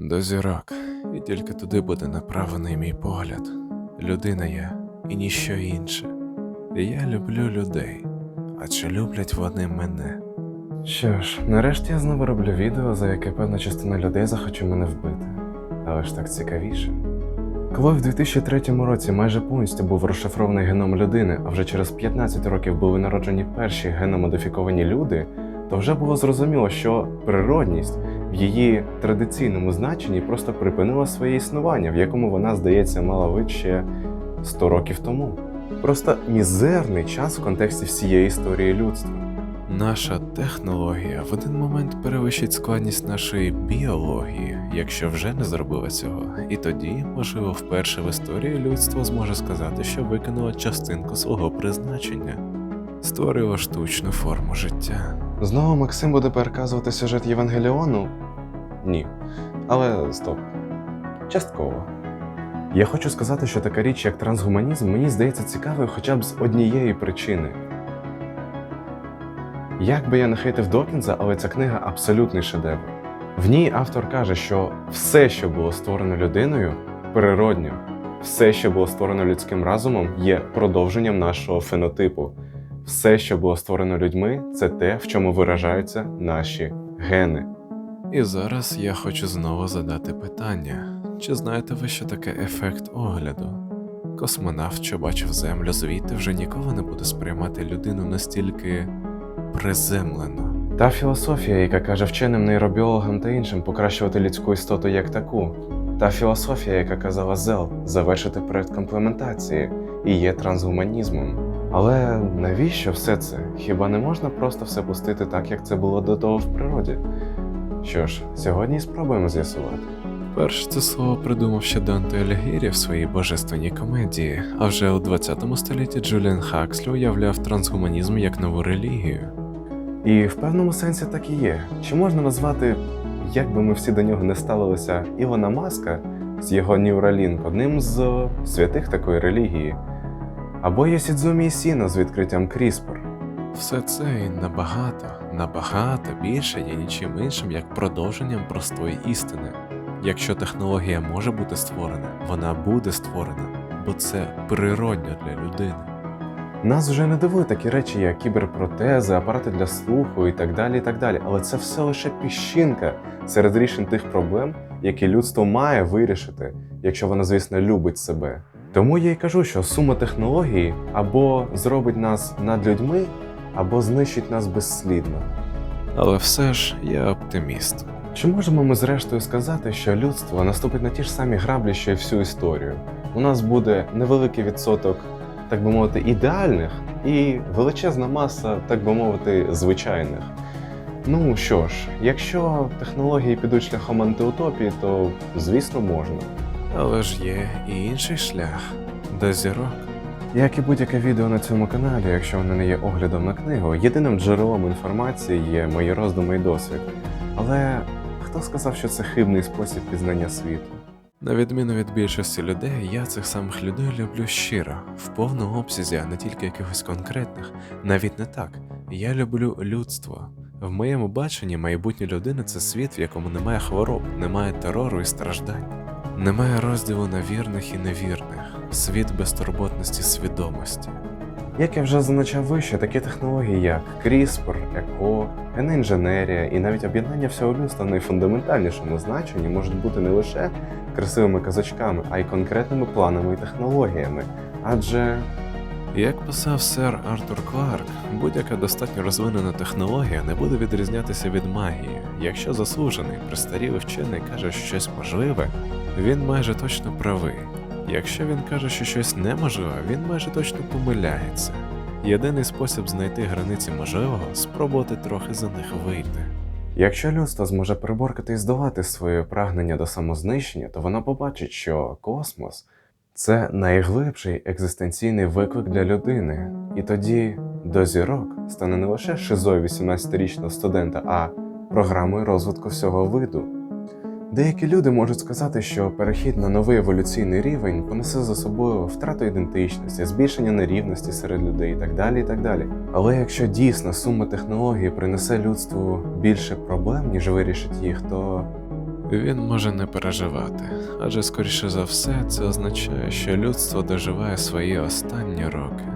До зірок, і тільки туди буде направлений мій погляд. Людина я і ніщо інше. Я люблю людей, а чи люблять вони мене? Що ж, нарешті я знову роблю відео, за яке певна частина людей захоче мене вбити. Але ж так цікавіше. Коли в 2003 році майже повністю був розшифрований геном людини, а вже через 15 років були народжені перші геномодифіковані люди, то вже було зрозуміло, що природність в її традиційному значенні просто припинила своє існування, в якому вона, здається, мала вид ще 100 років тому. Просто мізерний час в контексті всієї історії людства. Наша технологія в один момент перевищить складність нашої біології, якщо вже не зробила цього, і тоді, можливо, вперше в історії людство зможе сказати, що виконало частинку свого призначення, створило штучну форму життя. Знову Максим буде переказувати сюжет Євангеліону? Ні. Але стоп. Частково. Я хочу сказати, що така річ, як трансгуманізм, мені здається цікавою хоча б з однієї причини. Як би я не хейтив Докінза, але ця книга абсолютний шедевр. В ній автор каже, що все, що було створено людиною, природньо, все, що було створено людським разумом, є продовженням нашого фенотипу. Все, що було створено людьми, це те, в чому виражаються наші гени. І зараз я хочу знову задати питання: чи знаєте ви, що таке ефект огляду? Космонавт, що бачив Землю звідти, вже ніколи не буде сприймати людину настільки приземлено. Та філософія, яка каже вченим нейробіологам та іншим покращувати людську істоту як таку. Та філософія, яка казала Зел, завершити проект комплементації і є трансгуманізмом. Але навіщо все це? Хіба не можна просто все пустити так, як це було до того в природі? Що ж, сьогодні спробуємо з'ясувати. Перш це слово придумав ще Данте Алігірі в своїй божественній комедії, а вже у 20 столітті Джуліан Хакслі уявляв трансгуманізм як нову релігію. І в певному сенсі так і є. Чи можна назвати, як би ми всі до нього не ставилися, Ілона Маска з його Neuralink одним з святих такої релігії, або Йосідзумі Ісіно з відкриттям CRISPR? Все це і набагато, набагато більше є нічим іншим, як продовженням простої істини. Якщо технологія може бути створена, вона буде створена, бо це природньо для людини. Нас вже не дивують такі речі, як кіберпротези, апарати для слуху і так далі. і так далі. Але це все лише піщинка серед рішень тих проблем, які людство має вирішити, якщо воно, звісно, любить себе. Тому я й кажу, що сума технологій або зробить нас над людьми, або знищить нас безслідно. Але все ж я оптиміст. Чи можемо ми зрештою сказати, що людство наступить на ті ж самі граблі, що й всю історію? У нас буде невеликий відсоток, так би мовити, ідеальних і величезна маса, так би мовити, звичайних. Ну що ж, якщо технології підуть шляхом антиутопії, то звісно можна. Але ж є і інший шлях до зірок. Як і будь-яке відео на цьому каналі, якщо воно не є оглядом на книгу, єдиним джерелом інформації є мої роздуми і досвід. Але хто сказав, що це хибний спосіб пізнання світу? На відміну від більшості людей, я цих самих людей люблю щиро, в повному обсязі, а не тільки якихось конкретних. Навіть не так. Я люблю людство. В моєму баченні майбутня людина це світ, в якому немає хвороб, немає терору і страждань. Немає розділу на вірних і невірних, світ безтурботності свідомості. Як я вже зазначав вище, такі технології, як CRISPR, ЕКО, генінженерія і навіть об'єднання всього людства в найфундаментальнішому значенні можуть бути не лише красивими казачками, а й конкретними планами і технологіями. Адже, як писав сер Артур Кларк, будь-яка достатньо розвинена технологія не буде відрізнятися від магії. Якщо заслужений, престарілий вчений каже, щось можливе, він майже точно правий. Якщо він каже, що щось неможливе, він майже точно помиляється. Єдиний спосіб знайти границі можливого спробувати трохи за них вийти. Якщо людство зможе приборкати і здолати своє прагнення до самознищення, то воно побачить, що космос це найглибший екзистенційний виклик для людини. І тоді до зірок стане не лише шизою 18-річного студента, а програмою розвитку всього виду. Деякі люди можуть сказати, що перехід на новий еволюційний рівень понесе за собою втрату ідентичності, збільшення нерівності серед людей і так далі. і так далі. Але якщо дійсно сума технологій принесе людству більше проблем, ніж вирішить їх, то Він може не переживати, адже скоріше за все це означає, що людство доживає свої останні роки.